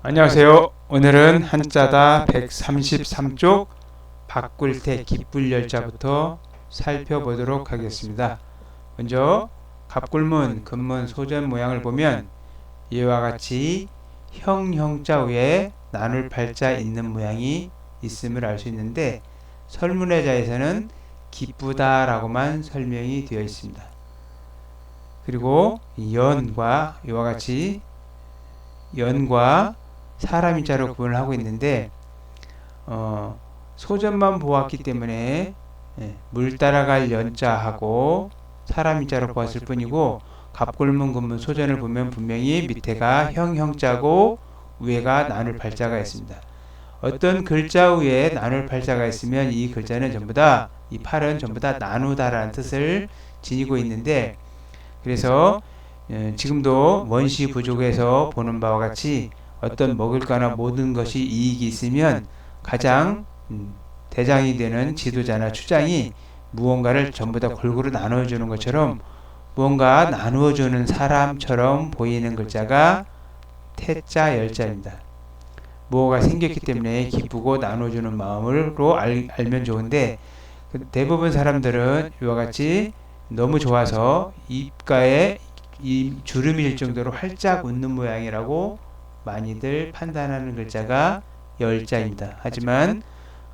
안녕하세요. 오늘은 한자다 133쪽 바꿀 때 기쁠 열자부터 살펴보도록 하겠습니다. 먼저 갑굴문, 근문, 소전 모양을 보면 이와 같이 형형자 위에 나눌 팔자 있는 모양이 있음을 알 수 있는데 설문의자에서는 기쁘다라고만 설명이 되어 있습니다. 그리고 연과 이와 같이 연과 사람 인 자로 구분을 하고 있는데 어, 소전만 보았기 때문에 예, 물 따라갈 연자하고 사람 인 자로 보았을 뿐이고 갑골문 근문 소전을 보면 분명히 밑에가 형형자고 위에가 나눌 팔자가 있습니다. 어떤 글자 위에 나눌 팔자가 있으면 이 글자는 전부 다 이 팔은 전부 다 나누다라는 뜻을 지니고 있는데 그래서 예, 지금도 원시 부족에서 보는 바와 같이 어떤 먹을 거나 모든 것이 이익이 있으면 가장 음, 대장이 되는 지도자나 추장이 무언가를 전부 다 골고루 나누어 주는 것처럼 무언가 나누어 주는 사람처럼 보이는 글자가 태자 열자입니다. 무엇가 생겼기 때문에 기쁘고 나눠주는 마음으로 알, 알면 좋은데 그 대부분 사람들은 이와 같이 너무 좋아서 입가에 이 주름일 정도로 활짝 웃는 모양이라고 많이들 판단하는 글자가 열자입니다. 하지만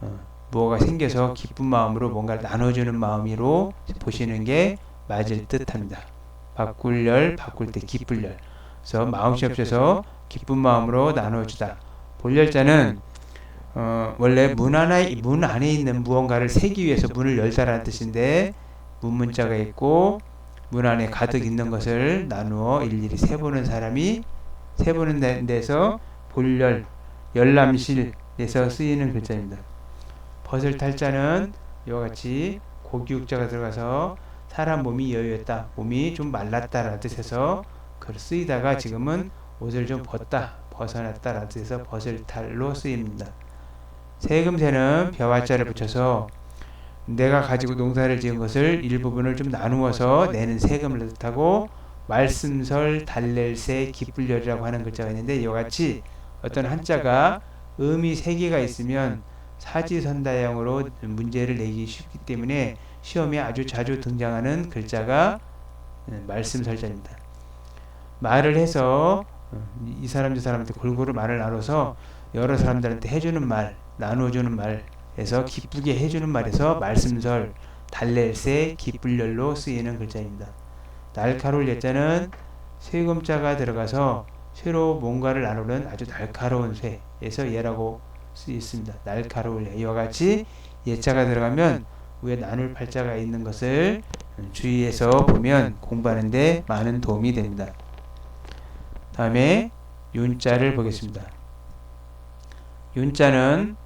어, 무엇가 생겨서 기쁜 마음으로 뭔가를 나눠주는 마음으로 보시는 게 맞을 듯합니다. 바꿀 열, 바꿀 때 기쁠 열. 그래서 마음씨 없어서 기쁜 마음으로 나눠주다. 볼열자는 어, 원래 문 안에 문 안에 있는 무언가를 세기 위해서 문을 열다라는 뜻인데 문문자가 있고 문 안에 가득 있는 것을 나누어 일일이 세보는 사람이 세보는 데서 볼열 열람실에서 쓰이는 글자입니다. 벗을 탈자는 이와 같이 고기육자가 들어가서 사람 몸이 여유했다, 몸이 좀 말랐다라는 뜻에서 글 쓰이다가 지금은 옷을 좀 벗다, 벗어났다라는 뜻에서 벗을 탈로 쓰입니다. 세금세는 벼와자를 붙여서 내가 가지고 농사를 지은 것을 일부분을 좀 나누어서 내는 세금을 뜻하고 말씀설 달랠세 기쁠열이라고 하는 글자가 있는데 이와 같이 어떤 한자가 음이 세 개가 있으면 사지선다형으로 문제를 내기 쉽기 때문에 시험에 아주 자주 등장하는 글자가 말씀설자입니다. 말을 해서 이 사람 저 사람한테 골고루 말을 나눠서 여러 사람들한테 해주는 말, 나누어주는 말에서 기쁘게 해주는 말에서 말씀설, 달랠새, 기쁠열로 쓰이는 글자입니다. 날카로울 예자는 세금자가 들어가서 새로 뭔가를 나누는 아주 날카로운 쇠에서 예라고 쓰있습니다. 날카로울 예. 이와 같이 예자가 들어가면 위에 나눌 팔자가 있는 것을 주의해서 보면 공부하는데 많은 도움이 됩니다. 다음에 윤자를 보겠습니다. 윤자는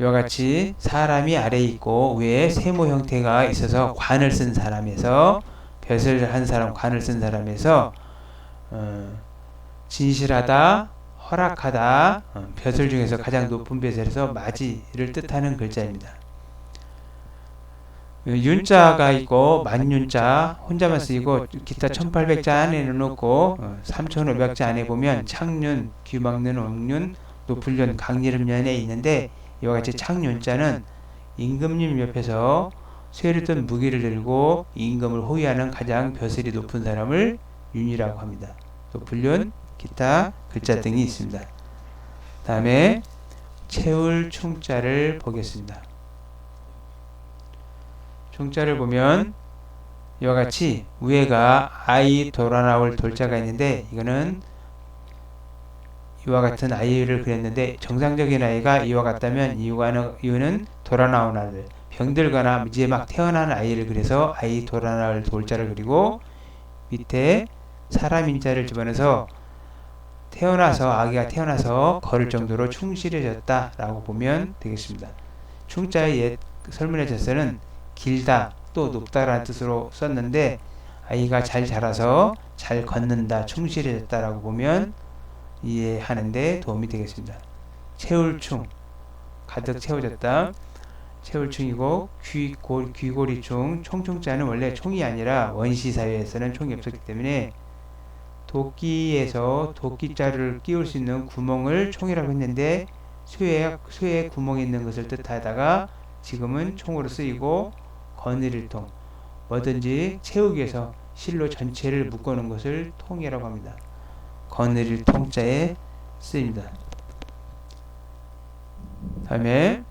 이와 같이 사람이 아래에 있고 위에 세모 형태가 있어서 관을 쓴 사람에서 벼슬 한 사람, 관을 쓴 사람에서 어, 진실하다, 허락하다, 어, 벼슬 중에서 가장 높은 벼슬에서 마지를 뜻하는 글자입니다. 윤자가 있고 만윤자 혼자만 쓰이고 기타 1800자 안에 넣고 3500자 안에 보면 창윤, 귀막는, 옥윤, 높을윤, 강리름윤에 있는데 이와 같이 창윤자는 임금님 옆에서 쇠를 든 무기를 들고 임금을 호위하는 가장 벼슬이 높은 사람을 윤이라고 합니다. 높을윤, 기타 글자 등이 있습니다. 다음에 채울 충자를 보겠습니다. 총자를 보면 이와 같이 위에가 아이 돌아 나올 돌자가 있는데 이거는 이와 같은 아이를 그렸는데 정상적인 아이가 이와 같다면 이유는 돌아 나온 아이를 병들거나 이제 막 태어난 아이를 그려서 아이 돌아 나올 돌자를 그리고 밑에 사람 인자를 집어넣어서 태어나서 아기가 태어나서 걸을 정도로 충실해졌다라고 보면 되겠습니다. 충자의 옛 설문의 젖서는 길다 또 높다라는 뜻으로 썼는데 아이가 잘 자라서 잘 걷는다 충실해졌다라고 보면 이해하는데 도움이 되겠습니다. 채울충 가득 채워졌다. 채울충이고 귀골, 귀골이충 총총자는 원래 총이 아니라 원시 사회에서는 총이 없었기 때문에 도끼에서 도끼자루를 끼울 수 있는 구멍을 총이라고 했는데 쇠에 쇠에 구멍이 있는 것을 뜻하다가 지금은 총으로 쓰이고 거느릴 통 뭐든지 채우기 위해서 실로 전체를 묶어놓은 것을 통이라고 합니다. 거느릴 통자에 쓰입니다. 다음에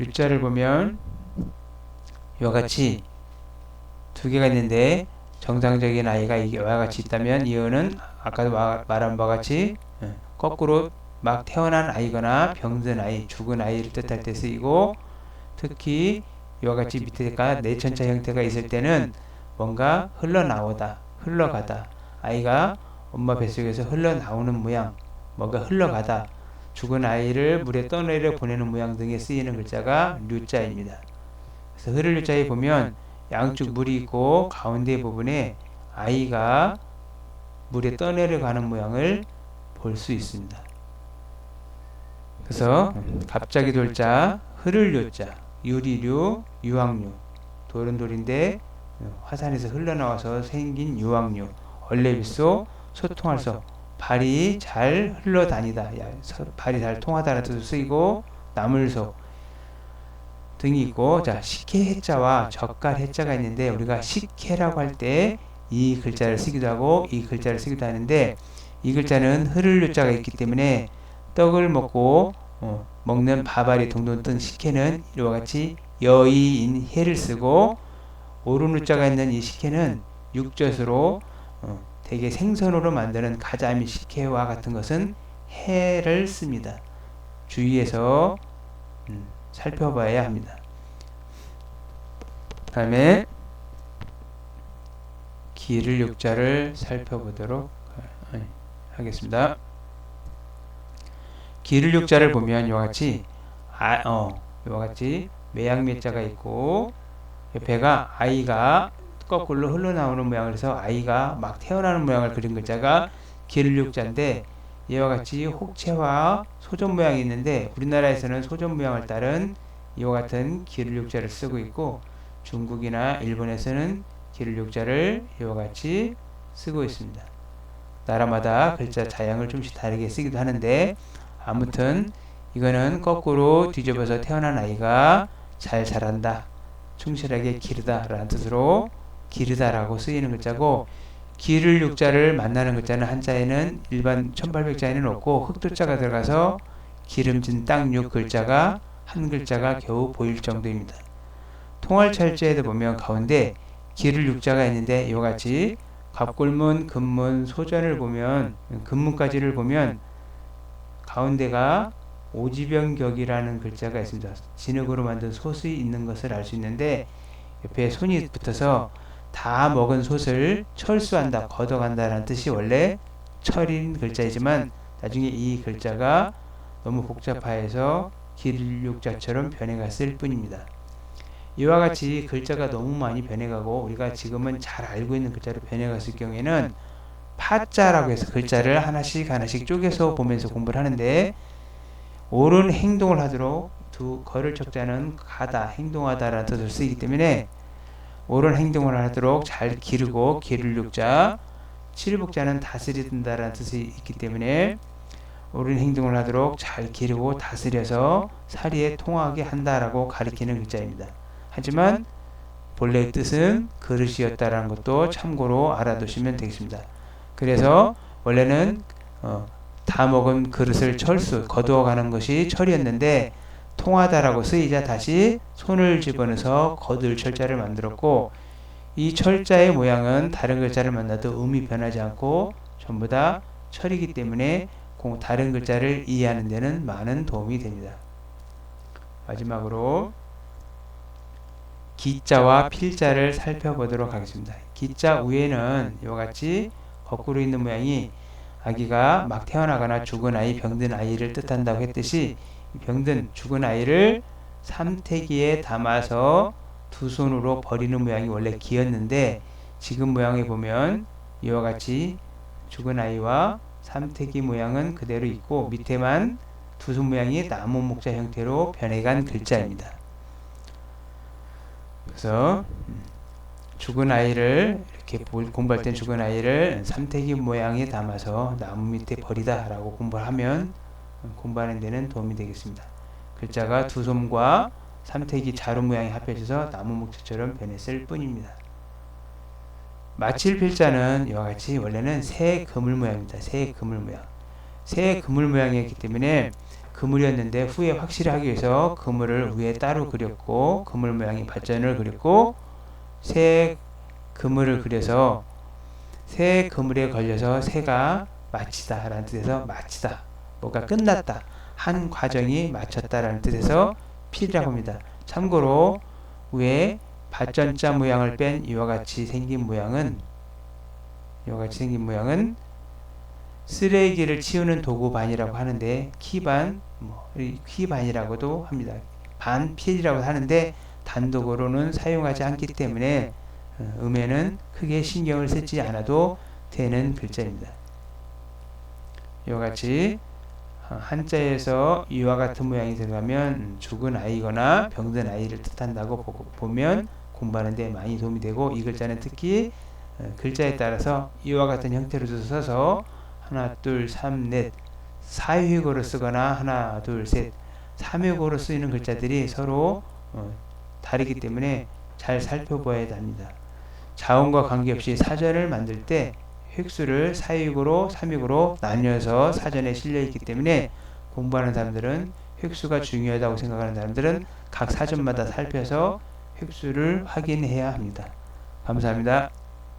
유자를 보면 이와 같이 두 개가 있는데 정상적인 아이가 이와 같이 있다면 이유는 아까도 마- 말한 바와 같이 예, 거꾸로 막 태어난 아이거나 병든 아이, 죽은 아이를 뜻할 때 쓰이고 특히 이와 같이 밑에가 내천자 형태가 있을 때는 뭔가 흘러나오다, 흘러가다. 아이가 엄마 뱃속에서 흘러나오는 모양 뭔가 흘러가다 죽은 아이를 물에 떠내려 보내는 모양 등에 쓰이는 글자가 류자입니다. 그래서 흐를 류자에 보면 양쪽 물이 있고 가운데 부분에 아이가 물에 떠내려 가는 모양을 볼 수 있습니다. 그래서 갑자기 돌자, 흐를 류자, 유리류, 유황류 돌은 돌인데 화산에서 흘러나와서 생긴 유황류 얼레비소, 소통할소 발이 잘 흘러다니다. 발이 잘 통하다는 뜻으로 쓰이고 나물소 등이 있고 자 식혜 해자와 젓갈 해자가 있는데 우리가 식혜라고 할 때 이 글자를 쓰기도 하고 이 글자를 쓰기도 하는데 이 글자는 흐를 유자가 있기 때문에 떡을 먹고 어, 먹는 밥알이 동동 뜬 식혜는 이와 같이 여의인 해를 쓰고 오른 유자가 있는 이 식혜는 육젓으로 어, 대개 생선으로 만드는 가자미 식혜와 같은 것은 해를 씁니다. 주의해서 음, 살펴봐야 합니다. 다음에 기를 육자를 살펴보도록 하- 하겠습니다. 기를 육자를 보면 이와 같이 아, 어, 이와 같이 매양매자가 있고 옆에가 아이가 거꾸로 흘러나오는 모양을 해서 아이가 막 태어나는 모양을 그린 글자가 기를육자인데 이와 같이 혹체와 소전 모양이 있는데 우리나라에서는 소전 모양을 따른 이와 같은 기를육자를 쓰고 있고 중국이나 일본에서는 기를육자를 이와 같이 쓰고 있습니다. 나라마다 글자 자양을 좀씩 다르게 쓰기도 하는데 아무튼 이거는 거꾸로 뒤집어서 태어난 아이가 잘 자란다, 충실하게 기르다 라는 뜻으로 기르다라고 쓰이는 글자고 기를 육자를 만나는 글자는 한자에는 일반 1800자에는 없고 흑도자가 들어가서 기름진 땅육 글자가 한 글자가 겨우 보일 정도입니다. 통할철자에도 보면 가운데 기를 육자가 있는데 이와 같이 갑골문, 금문, 소전을 보면 금문까지를 보면 가운데가 오지병격이라는 글자가 있습니다. 진흙으로 만든 솥이 있는 것을 알 수 있는데 옆에 손이 붙어서 다 먹은 솥을 철수한다, 걷어간다라는 뜻이 원래 철인 글자이지만 나중에 이 글자가 너무 복잡해서 길육자처럼 변해갔을 뿐입니다. 이와 같이 글자가 너무 많이 변해가고 우리가 지금은 잘 알고 있는 글자로 변해갔을 경우에는 파자라고 해서 글자를 하나씩 하나씩 쪼개서 보면서 공부를 하는데 옳은 행동을 하도록 두 거를 척자는 가다, 행동하다라는 뜻을 쓰기 때문에 옳은 행동을 하도록 잘 기르고 기를 육자, 칠복자는 다스린다라는 뜻이 있기 때문에 옳은 행동을 하도록 잘 기르고 다스려서 사리에 통하게 한다라고 가리키는 글자입니다. 하지만 본래의 뜻은 그릇이었다라는 것도 참고로 알아두시면 되겠습니다. 그래서 원래는 어, 다 먹은 그릇을 철수 거두어가는 것이 철이었는데 통하다라고 쓰이자 다시 손을 집어넣어서 거둘 철자를 만들었고 이 철자의 모양은 다른 글자를 만나도 음이 변하지 않고 전부 다 철이기 때문에 공- 다른 글자를 이해하는 데는 많은 도움이 됩니다. 마지막으로 기자와 필자를 살펴보도록 하겠습니다. 기자 위에는 이와 같이 거꾸로 있는 모양이 아기가 막 태어나거나 죽은 아이, 병든 아이를 뜻한다고 했듯이 이 병든 죽은 아이를 삼태기에 담아서 두 손으로 버리는 모양이 원래 기였는데 지금 모양에 보면 이와 같이 죽은 아이와 삼태기 모양은 그대로 있고 밑에만 두 손 모양이 나무 목자 형태로 변해간 글자입니다. 그래서 음, 죽은 아이를 이렇게 볼- 공부할 땐 죽은 아이를 삼태기 모양에 담아서 나무 밑에 버리다 라고 공부를 하면 공부하는 데는 도움이 되겠습니다. 글자가 두 솜과 삼태기 자루 모양이 합해져서 나무 목재처럼 변했을 뿐입니다. 마칠 필자는 이와 같이 원래는 새 그물 모양입니다. 새 그물 모양. 새 그물 모양이었기 때문에 그물이었는데 후에 확실히 하기 위해서 그물을 위에 따로 그렸고 그물 모양의 발전을 그렸고 새 그물을 그려서 새 그물에 걸려서 새가 마치다 라는 뜻에서 마치다 뭐가 끝났다 한 과정이 마쳤다라는 뜻에서 필이라고 합니다. 참고로 위에 발전자 모양을 뺀 이와 같이 생긴 모양은 이와 같이 생긴 모양은 쓰레기를 치우는 도구반이라고 하는데 키반, 뭐 키반이라고도 합니다. 반필이라고 하는데 단독으로는 사용하지 않기 때문에 어, 음에는 크게 신경을 쓰지 않아도 되는 글자입니다. 이와 같이 어, 한자에서 이와 같은 모양이 들어가면 음, 죽은 아이거나 병든 아이를 뜻한다고 보고, 보면 공부하는 데 많이 도움이 되고 이 글자는 특히 어, 글자에 따라서 이와 같은 형태로 써서 하나 둘삼넷 사유익어로 쓰거나 하나 둘셋 삼유익어로 쓰이는 글자들이 서로 어, 다르기 때문에 잘 살펴봐야 합니다. 자원과 관계없이 사전을 만들 때 획수를 사유익으로 삼익으로 나뉘어서 사전에 실려 있기 때문에 공부하는 사람들은 획수가 중요하다고 생각하는 사람들은 각 사전마다 살펴서 획수를 확인해야 합니다. 감사합니다.